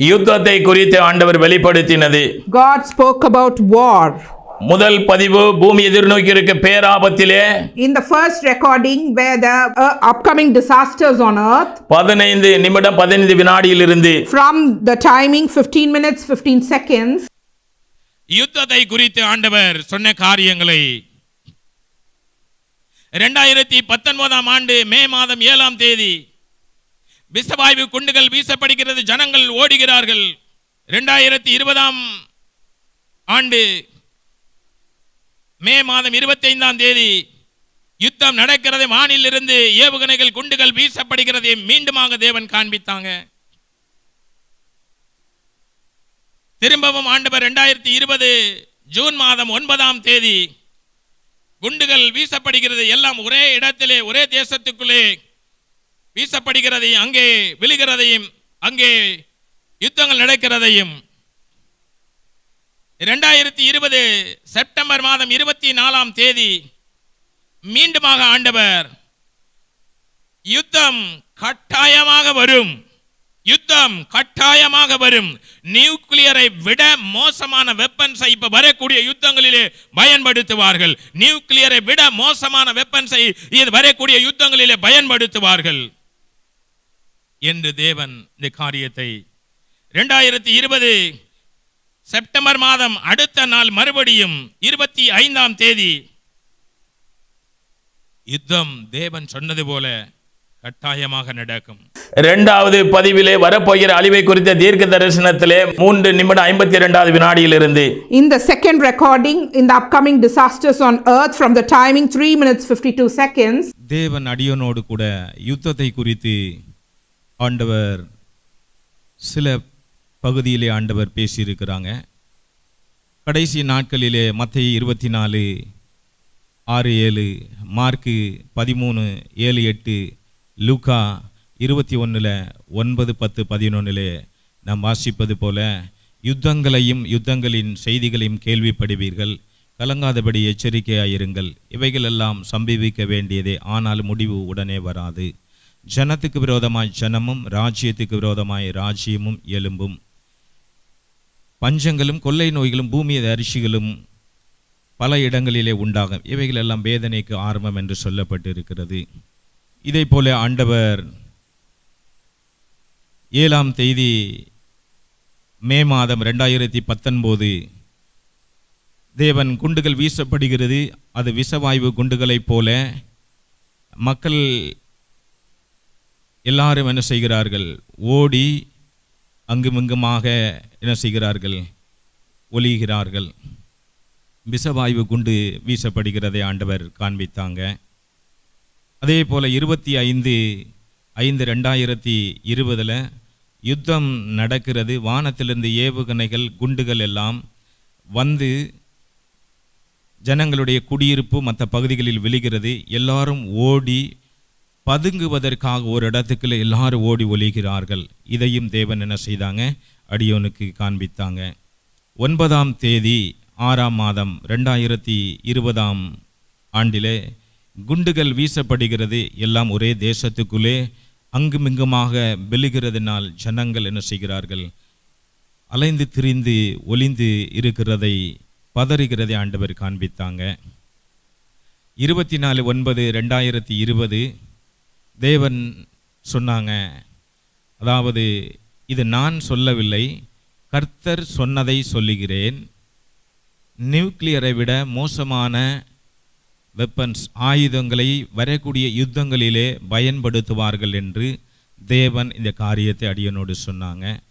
யுத்தத்தை குறித்து ஆண்டவர் வெளிப்படுத்தினது God spoke about war. முதல் பதிவு பூமி எதிர்நோக்கி இருக்க பேராபத்திலே In the first recording, where the uh, upcoming disasters on earth, பதினைந்து நிமிடம் பதினைந்து வினாடியிலிருந்து from the timing 15 minutes, 15 seconds, யுத்தத்தை குறித்து ஆண்டவர் சொன்ன காரியங்களை இரண்டாயிரத்தி பத்தொன்பதாம் ஆண்டு மே மாதம் ஏழாம் தேதி விசவாயு குண்டுகள் வீசப்படுகிறது ஜனங்கள் ஓடுகிறார்கள். இரண்டாயிரத்தி இருபதாம் ஆண்டு மே மாதம் இருபத்தைந்தாம் தேதி யுத்தம் நடக்கிறது. வானிலிருந்து ஏவுகணைகள் குண்டுகள் வீசப்படுகிறதை. மீண்டுமாக தேவன் காண்பித்தாங்க. திரும்பவும் ஆண்டவர் ரெண்டாயிரத்தி இருபது ஜூன் மாதம் ஒன்பதாம் தேதி குண்டுகள் வீசப்படுகிறது. எல்லாம் ஒரே இடத்திலே ஒரே தேசத்துக்குள்ளே வீசப்படுகிறதையும் அங்கே விழுகிறதையும் அங்கே யுத்தங்கள் நடக்கிறதையும். இரண்டாயிரத்தி இருபது செப்டம்பர் மாதம் இருபத்தி நாலாம் தேதி மீண்டுமாக ஆண்டவர் யுத்தம் கட்டாயமாக வரும். யுத்தம் கட்டாயமாக வரும். நியூக்ளியரை விட மோசமான வெப்பன்ஸை இப்ப வரக்கூடிய யுத்தங்களிலே பயன்படுத்துவார்கள். நியூக்ளியரை விட மோசமான வெப்பன்ஸை இது வரக்கூடிய யுத்தங்களிலே பயன்படுத்துவார்கள். என்று தேவன் இந்த காரியத்தை இரண்டாயிரத்தி இருபது செப்டம்பர் மாதம் அடுத்த நாள் மறுபடியும் இருபத்தி ஐந்தாம் தேதி யுத்தம் தேவன் சொன்னது போல கட்டாயமாக நடக்கும். இரண்டாவது பதிவிலே வரப்போகிற அழிவை குறித்த தீர்க்க தரிசனத்திலே மூன்று நிமிடம் ஐம்பத்தி இரண்டாவது வினாடியிலிருந்து. in the second recording, in the upcoming disasters on earth, from the timing 3 minutes 52 seconds, தேவன் அடியோனோடு கூட யுத்தத்தை குறித்து ஆண்டவர் சில பகுதியிலே ஆண்டவர் பேசியிருக்கிறாங்க. கடைசி நாட்களிலே மத்திய இருபத்தி நாலு ஆறு ஏழு மார்க்கு பதிமூணு ஏழு எட்டு லூக்கா இருபத்தி ஒன்றில் ஒன்பது பத்து பதினொன்றில் நாம் வாசிப்பது போல யுத்தங்களையும் யுத்தங்களின் செய்திகளையும் கேள்விப்படுவீர்கள். கலங்காதபடி எச்சரிக்கையாயிருங்கள். இவைகளெல்லாம் சம்பவிக்க வேண்டியதே ஆனால் முடிவு உடனே வராது. ஜனத்துக்கு விரோதமாய் ஜனமும் ராஜ்யத்துக்கு விரோதமாய் ராஜ்யமும் எலும்பும் பஞ்சங்களும் கொள்ளை நோய்களும் பூமி அரிசிகளும் பல இடங்களிலே உண்டாகும். இவைகளெல்லாம் வேதனைக்கு ஆரம்பம் என்று சொல்லப்பட்டு இருக்கிறது இதை போல ஆண்டவர் ஏழாம் தேதி மே மாதம் ரெண்டாயிரத்தி பத்தொன்பது தேவன் குண்டுகள் வீசப்படுகிறது. அது விஷவாயு குண்டுகளைப் போல மக்கள் எல்லாரும் என்ன செய்கிறார்கள்? ஓடி அங்குமிங்குமாக என்ன செய்கிறார்கள்? ஒலிகிறார்கள் விஷவாயு குண்டு வீசப்படுகிறதை ஆண்டவர் காண்பித்தாங்க. அதே போல் இருபத்தி ஐந்து ஐந்து ரெண்டாயிரத்தி இருபதில் யுத்தம் நடக்கிறது. வானத்திலிருந்து ஏவுகணைகள் குண்டுகள் எல்லாம் வந்து ஜனங்களுடைய குடியிருப்பு மற்ற பகுதிகளில் விழுகிறது. எல்லாரும் ஓடி பதுங்குவதற்காக ஒரு இடத்துக்குள்ள எல்லாரும் ஓடி ஒலிகிறார்கள் இதையும் தேவன் என்ன செய்தாங்க? அடியோனுக்கு காண்பித்தாங்க. ஒன்பதாம் தேதி ஆறாம் மாதம் ரெண்டாயிரத்தி இருபதாம் ஆண்டிலே குண்டுகள் வீசப்படுகிறது. எல்லாம் ஒரே தேசத்துக்குள்ளே அங்குமிங்குமாக விழுகிறதுனால் ஜனங்கள் என்ன செய்கிறார்கள்? அலைந்து திரிந்து ஒளிந்து இருக்கிறதை பதறுகிறதை ஆண்டவர் காண்பித்தாங்க. இருபத்தி நாலு ஒன்பது ரெண்டாயிரத்தி இருபது தேவன் சொன்னாங்க. அதாவது இது நான் சொல்லவில்லை கர்த்தர் சொன்னதை சொல்லுகிறேன். நியூக்ளியரை விட மோசமான வெப்பன்ஸ் ஆயுதங்களை வரக்கூடிய யுத்தங்களிலே பயன்படுத்துவார்கள் என்று தேவன் இந்த காரியத்தை அடியனோடு சொன்னாங்க.